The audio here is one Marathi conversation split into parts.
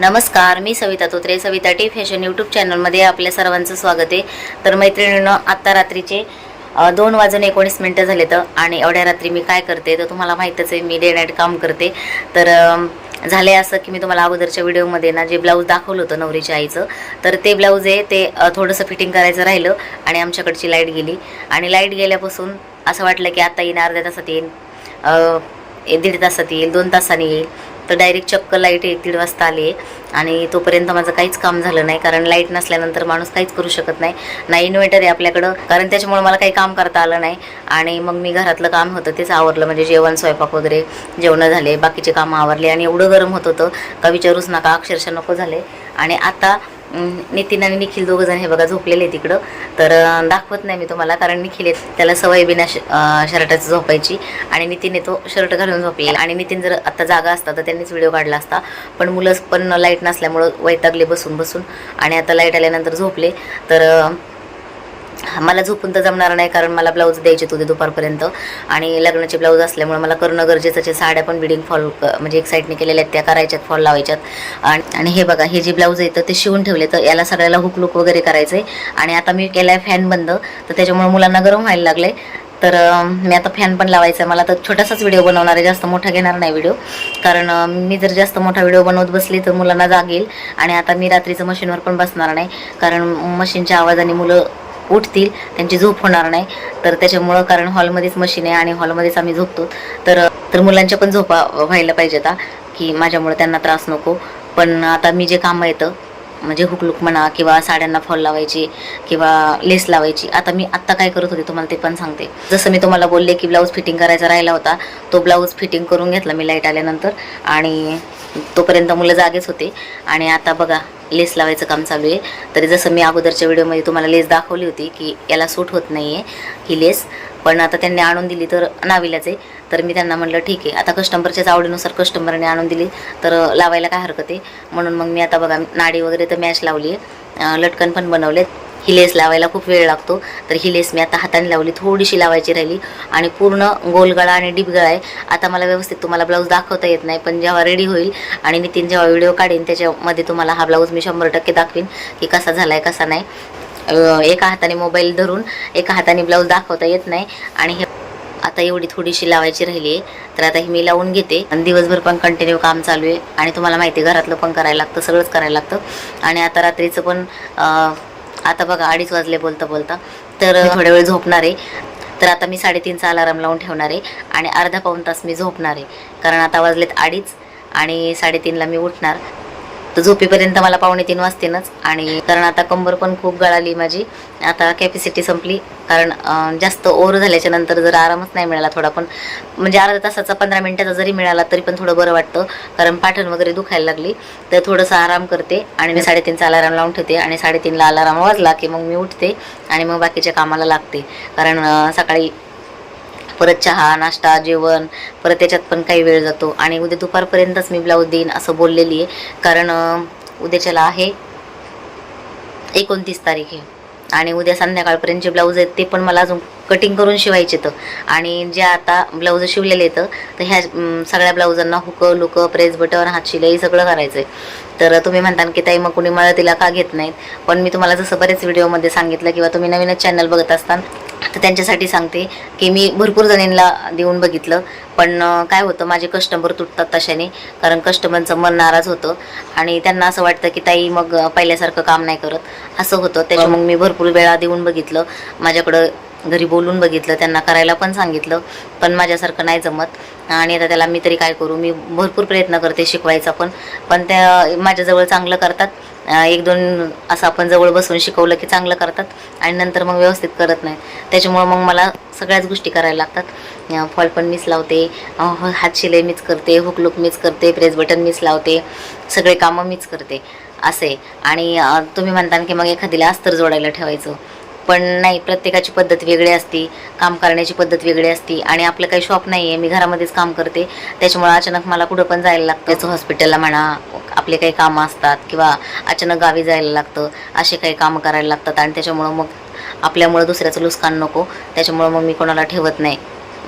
नमस्कार मी Savita Totre Savita T fashion YouTube चॅनलमध्ये आपल्या सर्वांचं स्वागत आहे. तर मैत्रिणीनं आत्ता रात्रीचे दोन वाजून एकोणीस मिनटं झाले तर आणि एवढ्या रात्री मी काय करते तर तुम्हाला माहीतच आहे मी डे नाईट काम करते. तर झाले असं की मी तुम्हाला अगोदरच्या व्हिडिओमध्ये ना जे ब्लाऊज दाखवलं होतं नवरीच्या आईचं तर ते ब्लाऊज आहे ते थोडंसं फिटिंग करायचं राहिलं आणि आमच्याकडची लाइट गेली. आणि लाइट गेल्यापासून असं वाटलं की आत्ता येईन अर्ध्या तासात येईन दीड तासात येईल दोन तासांनी येईल. तर डायरेक्ट चक्क लाइट एक दीड वाजता आली आहे. आणि तोपर्यंत माझं काहीच काम झालं नाही कारण लाइट नसल्यानंतर माणूस काहीच करू शकत नाही. ना इन्व्हर्टर आहे आपल्याकडं कारण त्याच्यामुळे मला काही काम करता आलं नाही. आणि मग मी घरातलं काम होतं तेच आवरलं. म्हणजे जेवण स्वयंपाक वगैरे जेवणं झाले बाकीचे कामं आवरले. आणि एवढं गरम होत होतं का विचारूच नका अक्षरशः नको झाले. आणि आता नितीन आणि निखिल दोघं जण हे बघा झोपलेले आहे तिकडं. तर दाखवत नाही मी तुम्हाला कारण निखिल त्याला सवय बिना श शर्टाची झोपायची आणि नितीनने तो शर्ट घालून झोपलेला. आणि नितीन जर आता जागा असता तर त्यांनीच व्हिडिओ काढला असता. पण मुलं पण लाइट नसल्यामुळं वैतागले बसून बसून आणि आता लाइट आल्यानंतर झोपले. तर मला झोपून तर जमणार नाही कारण मला ब्लाऊज द्यायचे होते दुपारपर्यंत. आणि लग्नाचे ब्लाऊज असल्यामुळे मला करणं गरजेचं असे साड्या पण बिडिंग फॉल म्हणजे एक साईडने केलेल्या आहेत त्या करायच्यात फॉल लावायच्यात. आणि हे बघा हे जे ब्लाऊज आहे तर ते शिवून ठेवले. तर याला सगळ्याला हुक लुक वगैरे करायचं आहे आणि आता मी केला आहे फॅन बंद. तर त्याच्यामुळे मुलांना गरम व्हायला लागले तर मी आता फॅन पण लावायचा आहे मला तर छोटासाच व्हिडिओ बनवणार आहे. जास्त मोठा घेणार नाही व्हिडिओ कारण मी जर जास्त मोठा व्हिडिओ बनवत बसली तर मुलांना जागेल. आणि आता मी रात्रीचं मशीनवर पण बसणार नाही. कारण मशीनच्या आवाजाने मुलं उठतील त्यांची झोप होणार नाही. तर त्याच्यामुळं कारण हॉलमध्येच मशीन आहे आणि हॉलमध्येच आम्ही झोपतो. तर तर मुलांच्या पण झोपा व्हायला पाहिजे आता की माझ्यामुळे त्यांना त्रास नको. पण आता मी जे कामं येतं म्हणजे हुकलुक म्हणा किंवा साड्यांना फॉल लावायची किंवा लेस लावायची. आता मी आत्ता काय करत होते तुम्हाला ते पण सांगते. जसं मी तुम्हाला बोलले की ब्लाऊज फिटिंग करायचा राहिला होता तो ब्लाऊज फिटिंग करून घेतला मी लाइट आल्यानंतर आणि तोपर्यंत मुलं जागेच होते. आणि आता बघा लेस लावायचं काम चालू आहे. तरी जसं मी अगोदरच्या व्हिडिओमध्ये तुम्हाला लेस दाखवली होती की याला सूट होत नाही आहे ही लेस. पण आता त्यांनी आणून दिली तर नाविलाच. आहे तर मी त्यांना म्हणलं ठीक आहे आता कस्टमरच्याच आवडीनुसार कस्टमरने आणून दिली तर लावायला काय हरकत आहे? म्हणून मग मी आता बघा नाडी वगैरे तर मॅच लावली आहे. लटकन पण बनवलेत ही लेस लावायला खूप वेळ लागतो. तर ही लेस मी आता हाताने लावली थोडीशी लावायची राहिली. आणि पूर्ण गोलगळा आणि डिपगळा आहे. आता मला व्यवस्थित तुम्हाला ब्लाऊज दाखवता येत नाही पण जेव्हा रेडी होईल आणि नितीन जेव्हा व्हिडिओ काढीन त्याच्यामध्ये तुम्हाला हा ब्लाऊज मी शंभर टक्के दाखवीन की कसा झाला आहे कसा नाही. एका हाताने मोबाईल धरून एका हाताने ब्लाऊज दाखवता येत नाही. आणि हे आता एवढी थोडीशी लावायची राहिली आहे तर आता ही मी लावून घेते. आणि दिवसभर पण कंटिन्यू काम चालू आहे. आणि तुम्हाला माहिती आहे घरातलं पण करायला लागतं सगळंच करायला लागतं. आणि आता रात्रीचं पण आता बघा अडीच वाजले बोलता बोलता. तर थोड्या वेळ झोपणार आहे. तर आता मी साडेतीनचा अलाराम लावून ठेवणार आहे. आणि अर्धा पाऊण तास मी झोपणार आहे. कारण आता वाजलेत अडीच आणि साडेतीनला मी उठणार. तर झोपेपर्यंत मला पावणे तीन वाजतीनच. आणि कारण आता कंबर पण खूप गळाली माझी. आता कॅपॅसिटी संपली. कारण जास्त ओव्हर झाल्याच्यानंतर जर आरामच नाही मिळाला थोडा. पण म्हणजे अर्धा तासाचा पंधरा मिनिटाचा जरी मिळाला तरी पण थोडं बरं वाटतं. कारण पाठण वगैरे दुखायला लागली. तर थोडंसं आराम करते. आणि मी साडेतीनचा अलाराम लावून ठेवते. आणि साडेतीनला अलाराम वाजला की मग मी उठते. आणि मग बाकीच्या कामाला लागते. कारण सकाळी परत चहा नाश्ता जेवण परत त्याच्यात पण काही वेळ जातो. आणि उद्या दुपारपर्यंतच मी ब्लाऊज देईन असं बोललेली आहे. कारण उद्याच्याला आहे एकोणतीस तारीख आहे. आणि उद्या संध्याकाळपर्यंत जे ब्लाऊज आहेत ते पण मला अजून कटिंग करून शिवायचे तर आणि जे आता ब्लाऊज शिवलेले आहेत तर ह्या सगळ्या ब्लाऊजांना हुक लुक प्रेस बटन हात शिलाई सगळं करायचं आहे तर तुम्ही म्हणता की ताई मग कुणी मला तिला का घेत नाहीत? पण मी तुम्हाला जसं बरेच व्हिडिओमध्ये सांगितलं किंवा तुम्ही नवीनच चॅनल बघत असताना तर त्यांच्यासाठी सांगते की मी भरपूर जणींना देऊन बघितलं पण काय होतं माझे कस्टमर तुटतात तशाने कारण कस्टमरचं मन नाराज होतं आणि त्यांना असं वाटतं की ताई मग पहिल्यासारखं काम नाही करत. असं होतं. त्याच्या मग मी भरपूर वेळा देऊन बघितलं. माझ्याकडं घरी बोलून बघितलं त्यांना करायला पण सांगितलं पण माझ्यासारखं नाही जमत. आणि आता त्याला मी तरी काय करू मी भरपूर प्रयत्न करते शिकवायचा पण. पण त्या माझ्याजवळ चांगलं करतात. एक दोन असं आपण जवळ बसून शिकवलं की चांगलं करतात. आणि नंतर मग व्यवस्थित करत नाही. त्याच्यामुळं मग मला सगळ्याच गोष्टी करायला लागतात. फॉल पण मीच लावते. हात शिलाई मीच करते. हुकलुक मीच करते. प्रेस बटन मीच लावते. सगळे कामं मीच करते. असे आणि तुम्ही म्हणता की मग एखादीला अस्तर जोडायला ठेवायचं. पण नाही प्रत्येकाची पद्धत वेगळी असते काम करण्याची पद्धत वेगळी असते आणि आपलं काही शॉप नाही आहे मी घरामध्येच काम करते. त्याच्यामुळे अचानक मला कुठं पण जायला लागतं त्याचं हॉस्पिटलला म्हणा आपले काही कामं असतात किंवा अचानक गावी जायला लागतं असे काही कामं करायला लागतात आणि त्याच्यामुळं मग आपल्यामुळं दुसऱ्याचं नुकसान नको त्याच्यामुळं मग मी कोणाला ठेवत नाही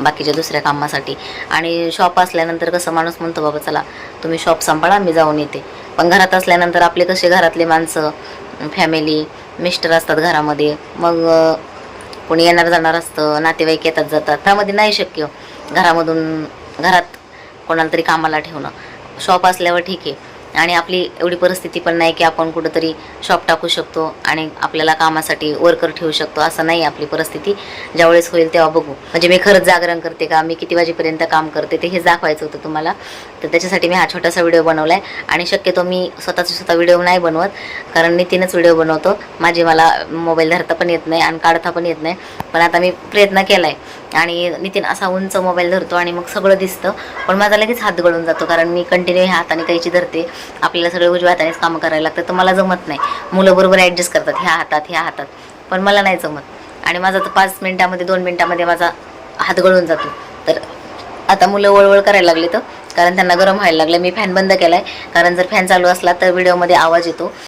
बाकीच्या दुसऱ्या कामासाठी. आणि शॉप असल्यानंतर कसं माणूस म्हणतो बाबा चला तुम्ही शॉप सांभाळा मी जाऊन येते. पण घरात असल्यानंतर आपले कसे घरातले माणसं फॅमिली मिस्टर असतात घरामध्ये. मग कोणी येणार जाणार असतं नातेवाईक येतात जातात. त्यामध्ये नाही शक्य. घरामधून घरात कोणाला तरी कामाला ठेवणं. शॉप असल्यावर ठीक आहे. आणि आपली एवढी परिस्थिती पण नाही की आपण कुठंतरी शॉप टाकू शकतो आणि आपल्याला कामासाठी वर्कर ठेवू शकतो असं नाही आपली परिस्थिती. ज्यावेळेस होईल तेव्हा बघू. म्हणजे मी खरंच जागरण करते का? मी किती वाजेपर्यंत काम करते? ते हे दाखवायचं होतं तुम्हाला. तर त्याच्यासाठी मी हा छोटासा व्हिडिओ बनवला आहे आणि शक्यतो मी स्वतःचा स्वतः व्हिडिओ नाही बनवत कारण नितीनच व्हिडिओ बनवतो. माझी मला मोबाईल धरता पण येत नाही आणि काढता पण येत नाही. पण आता मी प्रयत्न केला आहे आणि नितीन असा उंच मोबाईल धरतो आणि मग सगळं दिसतं. पण माझा लगेच हात गळून जातो कारण मी कंटिन्यू ह्या हाताने कैची धरते. आपल्याला सगळं उजव्या हातानेच कामं करायला लागतं तर मला जमत नाही. मुलं बरोबर ॲडजस्ट करतात ह्या हातात ह्या हातात. पण मला नाही जमत. आणि माझा तर पाच मिनिटामध्ये दोन मिनिटामध्ये माझा हात गळून जातो. तर आता मुलं वळवळ करायला लागले तर कारण त्यांना गरम व्हायला लागलं मी फॅन बंद केला आहे कारण जर फॅन चालू असला तर व्हिडिओमध्ये आवाज येतो.